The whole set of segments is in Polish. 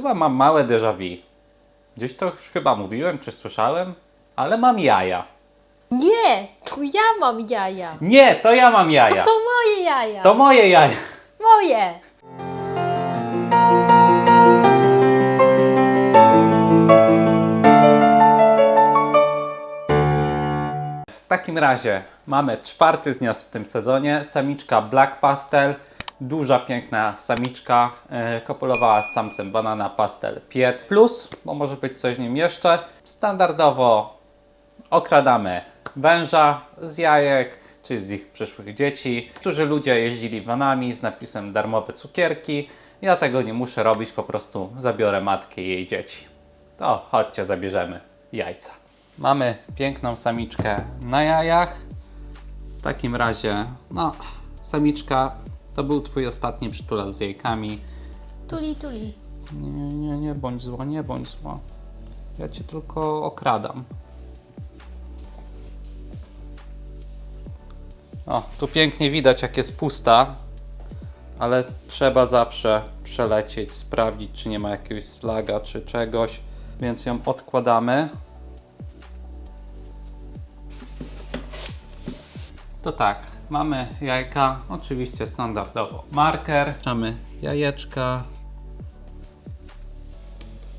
Chyba mam małe déjà vu. Gdzieś to już chyba mówiłem, czy słyszałem, ale mam jaja. Nie, to ja mam jaja. Nie, to ja mam To jaja. są moje jaja. To moje jaja. moje. W takim razie mamy czwarty znios w tym sezonie. Samiczka Black Pastel. Duża, piękna samiczka. E, kopulowała z samcem Banana Pastel Piet Plus, bo może być coś w nim jeszcze. Standardowo okradamy węża z jajek, czy z ich przyszłych dzieci. Którzy ludzie jeździli vanami z napisem darmowe cukierki. Ja tego nie muszę robić, po prostu zabiorę matkę i jej dzieci. To chodźcie, zabierzemy jajca. Mamy piękną samiczkę na jajach. W takim razie, no, samiczka to był twój ostatni przytulas z jajkami. Tuli, tuli. Nie, nie, nie bądź zła, nie bądź zła. Ja cię tylko okradam. O, tu pięknie widać, jak jest pusta, ale trzeba zawsze przelecieć, sprawdzić, czy nie ma jakiegoś slaga, czy czegoś, więc ją odkładamy. To tak, mamy jajka, oczywiście standardowo marker, mamy jajeczka,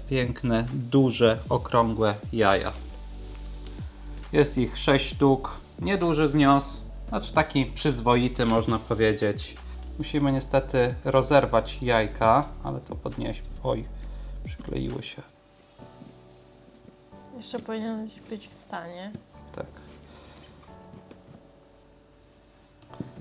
piękne, duże, okrągłe jaja. Jest ich 6 sztuk, nieduży znios, znaczy taki przyzwoity można powiedzieć. Musimy niestety rozerwać jajka, ale to podnieśmy. Oj, przykleiły się. Jeszcze powinieneś być w stanie. Tak.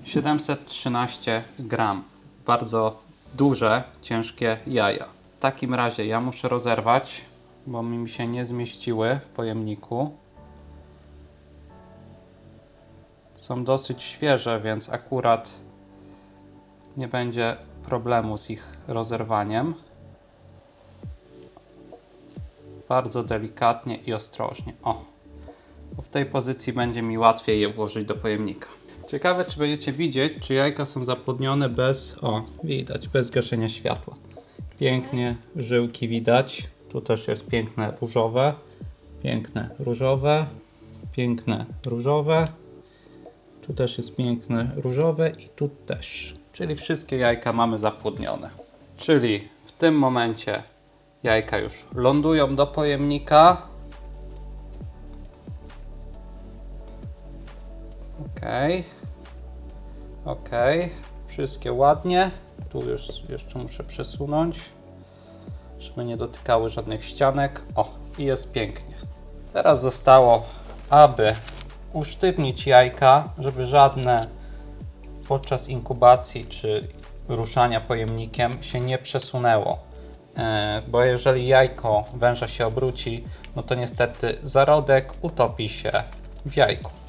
713 gram. Bardzo duże, ciężkie jaja. W takim razie ja muszę rozerwać, bo mi się nie zmieściły w pojemniku. Są dosyć świeże, więc akurat nie będzie problemu z ich rozerwaniem. Bardzo delikatnie i ostrożnie. O, w tej pozycji będzie mi łatwiej je włożyć do pojemnika. Ciekawe, czy będziecie widzieć, czy jajka są zapłodnione bez, o, widać, bez gaszenia światła. Pięknie żyłki widać. Tu też jest piękne różowe, piękne różowe, piękne różowe. Tu też jest piękne różowe i tu też. Czyli wszystkie jajka mamy zapłodnione. Czyli w tym momencie jajka już lądują do pojemnika. Okej. Okej. Wszystkie ładnie. Tu już jeszcze muszę przesunąć, żeby nie dotykały żadnych ścianek. O, i jest pięknie. Teraz zostało, aby usztywnić jajka, żeby żadne podczas inkubacji czy ruszania pojemnikiem się nie przesunęło. E, Bo jeżeli jajko węża się obróci, no to niestety zarodek utopi się w jajku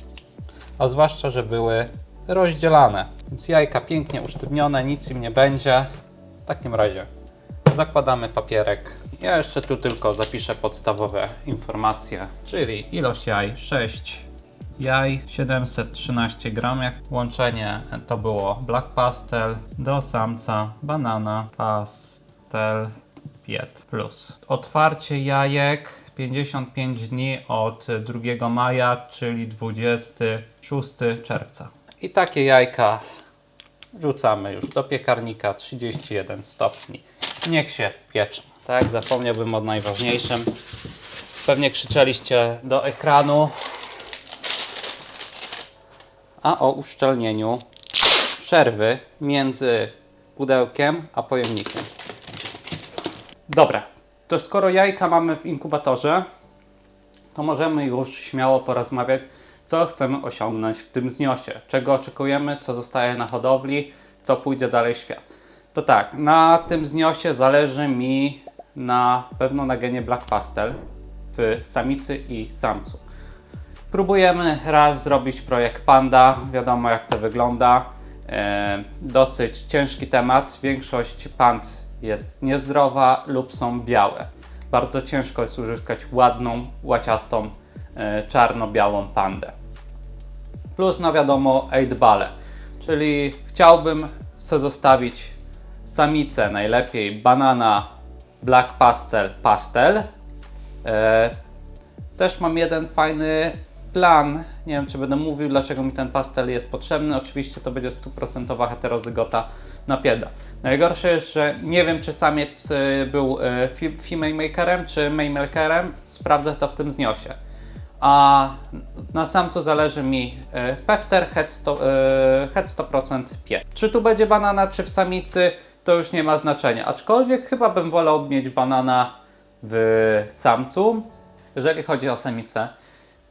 a zwłaszcza, że były rozdzielane. Więc jajka pięknie usztywnione, nic im nie będzie. W takim razie zakładamy papierek. Ja jeszcze tu tylko zapiszę podstawowe informacje, czyli ilość jaj 6 jaj, 713 gram. Jak łączenie to było Black Pastel do samca banana pastel Piet plus. Otwarcie jajek 55 dni od 2 maja, czyli 26 czerwca. I takie jajka wrzucamy już do piekarnika 31 stopni. Niech się pieczą. Tak, zapomniałbym o najważniejszym. Pewnie krzyczeliście do ekranu. A o uszczelnieniu przerwy między pudełkiem a pojemnikiem. Dobra, to skoro jajka mamy w inkubatorze, to możemy już śmiało porozmawiać, co chcemy osiągnąć w tym zniosie, czego oczekujemy, co zostaje na hodowli, co pójdzie dalej w świat. To tak, na tym zniosie zależy mi na pewno na genie Black Pastel w samicy i samcu. Próbujemy raz zrobić projekt Panda, wiadomo jak to wygląda. E, dosyć ciężki temat. Większość pand jest niezdrowa lub są białe. Bardzo ciężko jest uzyskać ładną, łaciastą, e, czarno-białą pandę. Plus, no wiadomo, 8 bale, czyli chciałbym sobie zostawić samicę, najlepiej banana Black Pastel Pastel. E, też mam jeden fajny plan. Nie wiem, czy będę mówił, dlaczego mi ten pastel jest potrzebny. Oczywiście to będzie stuprocentowa heterozygota na pieda. Najgorsze jest, że nie wiem, czy samiec y, był y, female makerem, czy male makerem. Sprawdzę to w tym zniosie. A na samcu zależy mi y, pefter, head, sto, y, head 100% pie. Czy tu będzie banana, czy w samicy, to już nie ma znaczenia. Aczkolwiek chyba bym wolał mieć banana w samcu. Jeżeli chodzi o samicę,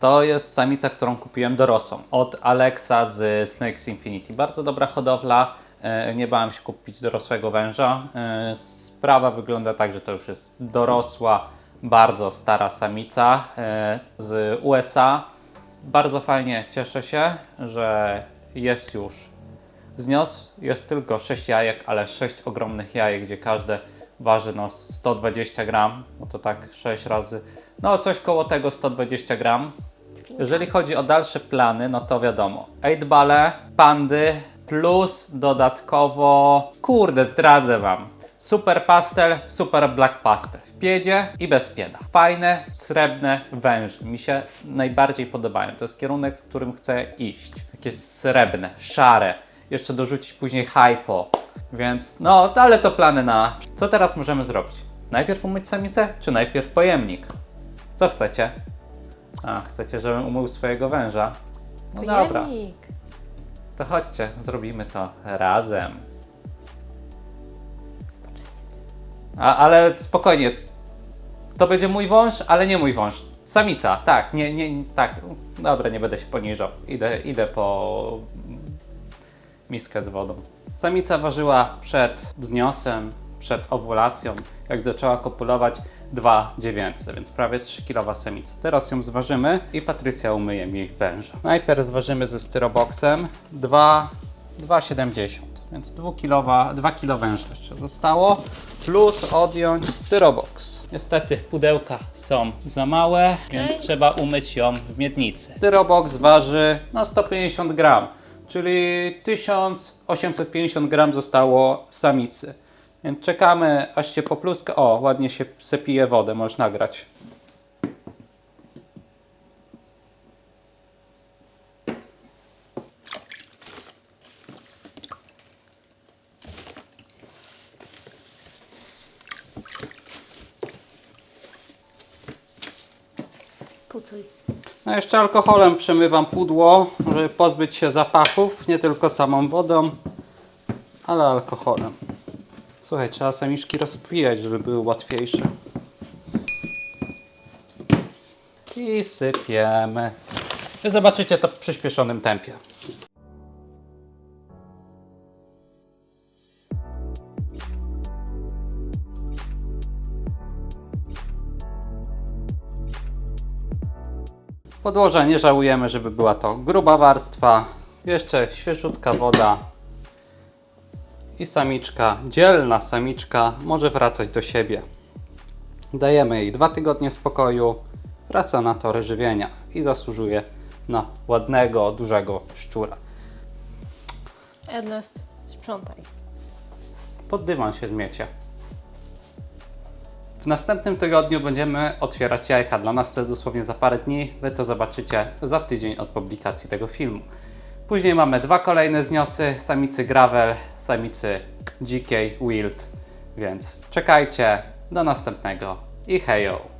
to jest samica, którą kupiłem dorosłą od Alexa z Snakes Infinity. Bardzo dobra hodowla. E, Nie bałem się kupić dorosłego węża. E, Sprawa wygląda tak, że to już jest dorosła, bardzo stara samica e, z USA. Bardzo fajnie cieszę się, że jest już znios. Jest tylko 6 jajek, ale 6 ogromnych jajek, gdzie każde waży no 120 gram. No to tak 6 razy, no coś koło tego 120 gram. Jeżeli chodzi o dalsze plany, no to wiadomo. 8 bale, pandy, plus dodatkowo, kurde, zdradzę Wam. Super pastel, super black pastel. W piedzie i bez pieda. Fajne, srebrne węże. Mi się najbardziej podobają. To jest kierunek, w którym chcę iść. Takie srebrne, szare. Jeszcze dorzucić później hypo. Więc no, ale to plany na... Co teraz możemy zrobić? Najpierw umyć samicę, czy najpierw pojemnik? Co chcecie? A, chcecie, żebym umył swojego węża? No dobra, Pojemnik. to chodźcie, zrobimy to razem. Spoczęciec. A, ale spokojnie, to będzie mój wąż, ale nie mój wąż. Samica, tak, nie, nie, tak. Dobra, nie będę się poniżał. Idę, idę po miskę z wodą. Samica ważyła przed wzniosem, przed owulacją, jak zaczęła kopulować 2,900, więc prawie 3 kg samicy. Teraz ją zważymy i Patrycja umyje mi węża. Najpierw zważymy ze styroboksem 2 2,70, więc 2 kg, 2 kg węża jeszcze zostało, plus odjąć styroboks. Niestety pudełka są za małe, więc trzeba umyć ją w miednicy. Styroboks waży no 150 gram, czyli 1850 gram zostało samicy. Więc czekamy aż się popluska. O, ładnie się sepije wodę, możesz nagrać. Pucuj. No jeszcze alkoholem przemywam pudło, żeby pozbyć się zapachów, nie tylko samą wodą, ale alkoholem. Słuchaj, trzeba samiczki rozpijać, żeby były łatwiejsze. I sypiemy. Zobaczycie to w przyspieszonym tempie. Podłoża nie żałujemy, żeby była to gruba warstwa. Jeszcze świeżutka woda. I samiczka, dzielna samiczka, może wracać do siebie. Dajemy jej dwa tygodnie spokoju, wraca na tory żywienia i zasłużuje na ładnego, dużego szczura. Ernest, sprzątaj. Pod dywan się zmiecie. W następnym tygodniu będziemy otwierać jajka. Dla nas to jest dosłownie za parę dni. Wy to zobaczycie za tydzień od publikacji tego filmu. Później mamy dwa kolejne zniosy, samicy Gravel, samicy dzikiej Wild. Więc czekajcie, do następnego i hejo!